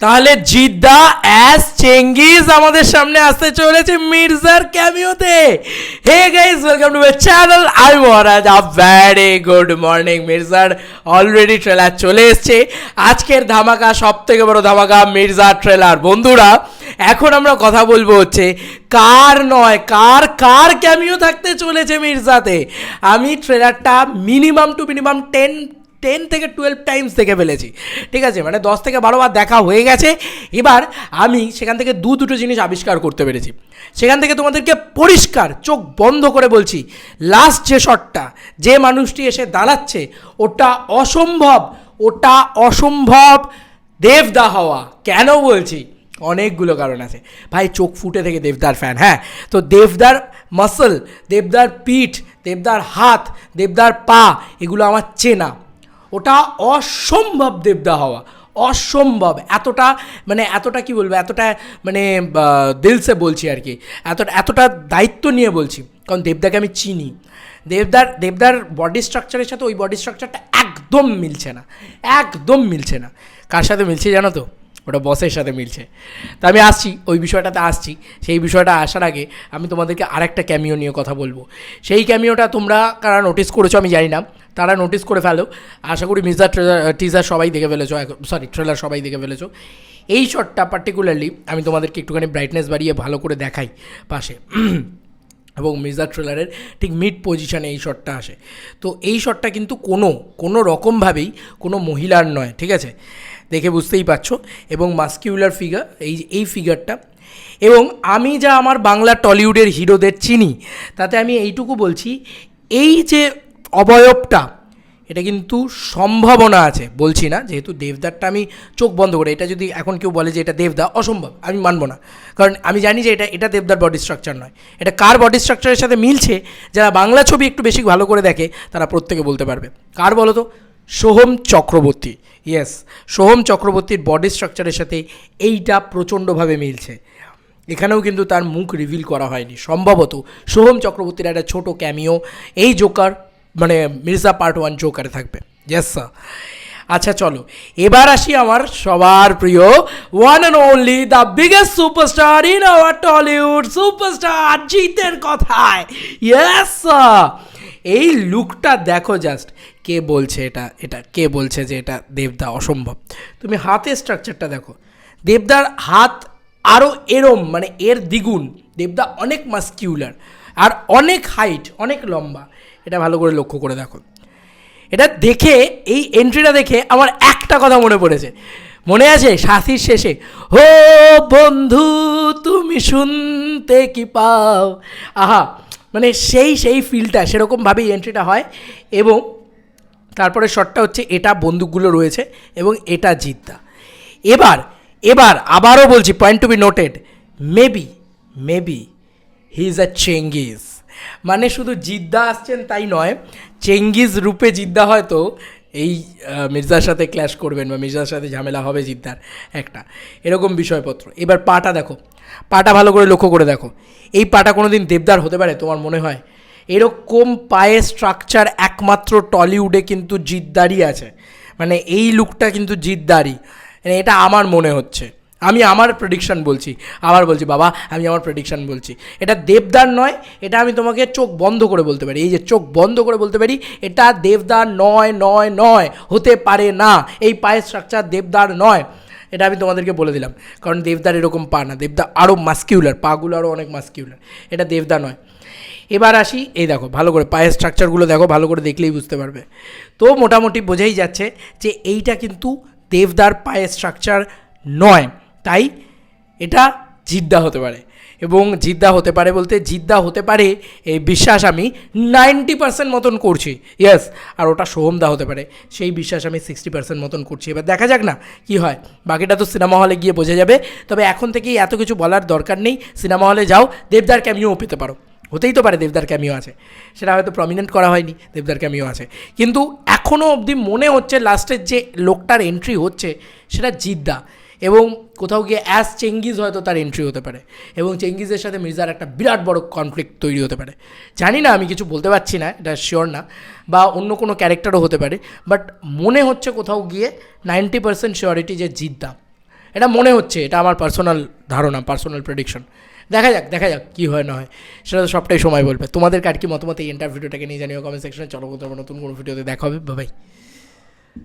তাহলে জিদ্দা অ্যাস চেঙ্গিজ আমাদের সামনে আসতে চলেছে মির্জার ক্যামিওতে। Hey guys welcome to my channel I Maharaj a very good morning মির্জার। অলরেডি ট্রেলার চলে এসছে। আজকের ধামাকা সব থেকে বড় ধামাকা মির্জার ট্রেলার বন্ধুরা, এখন আমরা কথা বলব হচ্ছে, কার নয়, কার কার ক্যামিও থাকতে চলেছে মির্জাতে? আমি ট্রেলারটা minimum two minimum ten ten থেকে টুয়েলভ টাইমস দেখে ফেলেছি। ঠিক আছে? মানে দশ থেকে বারো বার দেখা হয়ে গেছে। এবার আমি সেখান থেকে দু দুটো জিনিস আবিষ্কার করতে পেরেছি। সেখান থেকে তোমাদেরকে পরিষ্কার চোখ বন্ধ করে বলছি লাস্ট যে শটটা যে মানুষটি এসে দাঁড়াচ্ছে, ওটা অসম্ভব ওটা অসম্ভব দেবদা হওয়া। কেন বলছি? অনেকগুলো কারণ আছে। ভাই, চোখ ফুটে থেকে দেবদার ফ্যান হ্যাঁ? তো দেবদার মাসল দেবদার পিঠ, দেবদার হাত, দেবদার পা, এগুলো আমার চেনা। ওটা অসম্ভব দেবদা হওয়া, অসম্ভব। এতটা মানে এতটা কি বলব, এতটা মানে দিলসে বলছি আর কি। এতটা এতটা দায়িত্ব নিয়ে বলছি, কারণ দেবদাকে আমি চিনি। দেবদার দেবদার বডি স্ট্রাকচারের সাথে ওই বডি স্ট্রাকচারটা একদম মিলছে না, একদম মিলছে না। কার সাথে মিলছে জানো তো? ওটা বসের সাথে মিলছে। তা আমি আসছি, ওই বিষয়টাতে আসছি। সেই বিষয়টা আসার আগে আমি তোমাদেরকে আরেকটা ক্যামিও নিয়ে কথা বলব। সেই ক্যামিওটা তোমরা কারা নোটিস করেছ আমি জানি না, তারা নোটিস করে ফেলো। আশা করি মির্জার টিজার সবাই দেখে ফেলেছো সরি ট্রেলার সবাই দেখে ফেলেছো। এই শটটা পার্টিকুলারলি আমি তোমাদেরকে একটুখানি ব্রাইটনেস বাড়িয়ে ভালো করে দেখাই পাশে। এবং মির্জা ট্রেলারের ঠিক মিড পজিশানে এই শটটা আসে। তো এই শটটা কিন্তু কোনো কোনো রকমভাবেই কোনো মহিলার নয়, ঠিক আছে? দেখে বুঝতেই পারছ? এবং মাস্কিউলার ফিগার এই এই ফিগারটা এবং আমি যা আমার বাংলা টলিউডের হিরোদের চিনি, তাতে আমি এইটুকু বলছি, এই যে অবয়বটা এটা কিন্তু সম্ভাবনা আছে। বলছি না যেহেতু দেবদারটা আমি চোখ বন্ধ করে, এটা যদি এখন কেউ বলে যে এটা দেবদা, অসম্ভব, আমি মানবো না। কারণ আমি জানি যে এটা এটা দেবদার বডি স্ট্রাকচার নয়। এটা কার বডি স্ট্রাকচারের সাথে মিলছে? যারা বাংলা ছবি একটু বেশি ভালো করে দেখে, তারা প্রত্যেকে বলতে পারবে। কার বলো তো? সোহম চক্রবর্তী। ইয়েস সোহম চক্রবর্তীর বডি স্ট্রাকচারের সাথে এইটা প্রচণ্ডভাবে মিলছে। এখানেও কিন্তু তার মুখ রিভিল করা হয়নি, সম্ভবত। সোহম চক্রবর্তীর একটা ছোট ক্যামিও এই জোকার মানে মির্জা পার্ট ওয়ান জোকারে থাকবে। ইয়েস স্যার আচ্ছা চলো। এবার আসি আমার সবার প্রিয় one and only the biggest superstar in our Tollywood superstar জিতের কথায়। ইয়েস এই লুকটা দেখো জাস্ট কে বলছে এটা এটা, কে বলছে যে এটা দেবদা অসম্ভব। তুমি হাতের স্ট্রাকচারটা দেখো। দেবদার হাত আরও এরম মানে এর দ্বিগুণ। দেবদা অনেক মাস্কিউলার আর অনেক হাইট অনেক লম্বা। এটা ভালো করে লক্ষ্য করে দেখো। এটা দেখে, এই এন্ট্রিটা দেখে আমার একটা কথা মনে পড়েছে। মনে আছে সাথীর শেষে হো বন্ধু, তুমি শুনতে কি পাও? আহা মানে সেই সেই ফিলটা সেরকমভাবেই এন্ট্রিটা হয় এবং তারপরে শটটা হচ্ছে, এটা বন্দুকগুলো রয়েছে এবং এটা জিদ্দা। এবার এবার আবারও বলছি point to be noted maybe maybe he is a Chengiz মানে শুধু জিদ্দা আসছেন তাই নয়, চেঙ্গিজ রূপে জিদ্দা হয়তো এই মির্জার সাথে ক্ল্যাশ করবেন বা মির্জার সাথে ঝামেলা হবে জিদ্দার একটা। এরকম বিষয়পত্র। এবার পাটা দেখো। পাটা ভালো করে লক্ষ্য করে দেখো। এই পাটা কোনো দিন দেবদার হতে পারে তোমার মনে হয়? এরকম পায়ের স্ট্রাকচার একমাত্র টলিউডে কিন্তু জিদ্দারই আছে। মানে এই লুকটা কিন্তু জিদ্দারই। মানে এটা আমার মনে হচ্ছে। আমি আমার প্রেডিকশন বলছি। আবার বলছি, বাবা, আমি আমার প্রেডিকশন বলছি। এটা দেবদার নয়, এটা আমি তোমাকে চোখ বন্ধ করে বলতে পারি। এই যে চোখ বন্ধ করে বলতে পারি, এটা দেবদার নয় নয় নয়, হতে পারে না। এই পায়ের স্ট্রাকচার দেবদার নয়। এটা আমি তোমাদেরকে বলে দিলাম। কারণ দেবদার এরকম পা না, দেবদা আরও মাস্কিউলার পাগুলো আরও অনেক মাস্কিউলার এটা দেবদা নয়। এবার আসি, এই দেখো, ভালো করে পায়ের স্ট্রাকচারগুলো দেখো, ভালো করে দেখলেই বুঝতে পারবে। তো মোটামুটি বোঝাই যাচ্ছে যে এইটা কিন্তু দেবদার পায়ের স্ট্রাকচার নয়। তাই এটা জিদ্দা হতে পারে। এবং জিদ্দা হতে পারে বলতে জিদ্দা হতে পারে এই বিশ্বাস আমি নাইনটি পার্সেন্ট মতন করছি। ইয়েস আর ওটা সোহমদা হতে পারে। সেই বিশ্বাস আমি সিক্সটি পার্সেন্ট মতন করছি। এবার দেখা যাক না কি হয়। বাকিটা তো সিনেমা হলে গিয়ে বোঝা যাবে। তবে এখন থেকেই এত কিছু বলার দরকার নেই। সিনেমা হলে যাও, দেবদার ক্যামিও পেতে পারো। হতেই তো পারে দেবদার ক্যামিও আছে। সেটা হয়তো প্রমিনেন্ট করা হয়নি, দেবদার ক্যামিও আছে। কিন্তু এখনও অবধি মনে হচ্ছে লাস্টের যে লোকটার এন্ট্রি হচ্ছে, সেটা জিদ্দা। এবং কোথাও গিয়ে অ্যাজ চেঙ্গিজ হয়তো তার এন্ট্রি হতে পারে এবং চেঙ্গিজের সাথে মির্জার একটা বিরাট বড় কনফ্লিক্ট তৈরি হতে পারে। জানি না আমি কিছু বলতে পারছি না, এটা শিওর না, বা অন্য কোনো ক্যারেক্টারও হতে পারে বাট মনে হচ্ছে কোথাও গিয়ে নাইনটি পার্সেন্ট শিওরিটি যে জিদ্দা। এটা মনে হচ্ছে, এটা আমার পার্সোনাল ধারণা পার্সোনাল প্রেডিকশন দেখা যাক দেখা যাক কী হয় না হয়, সেটা তো সবটাই সময় বলবে। তোমাদের কার কি মতামত এই এন্টার ভিডিওটাকে নিয়ে জানিও কমেন্ট সেকশনে চলো নতুন কোনো ভিডিওতে দেখা হবে। বাই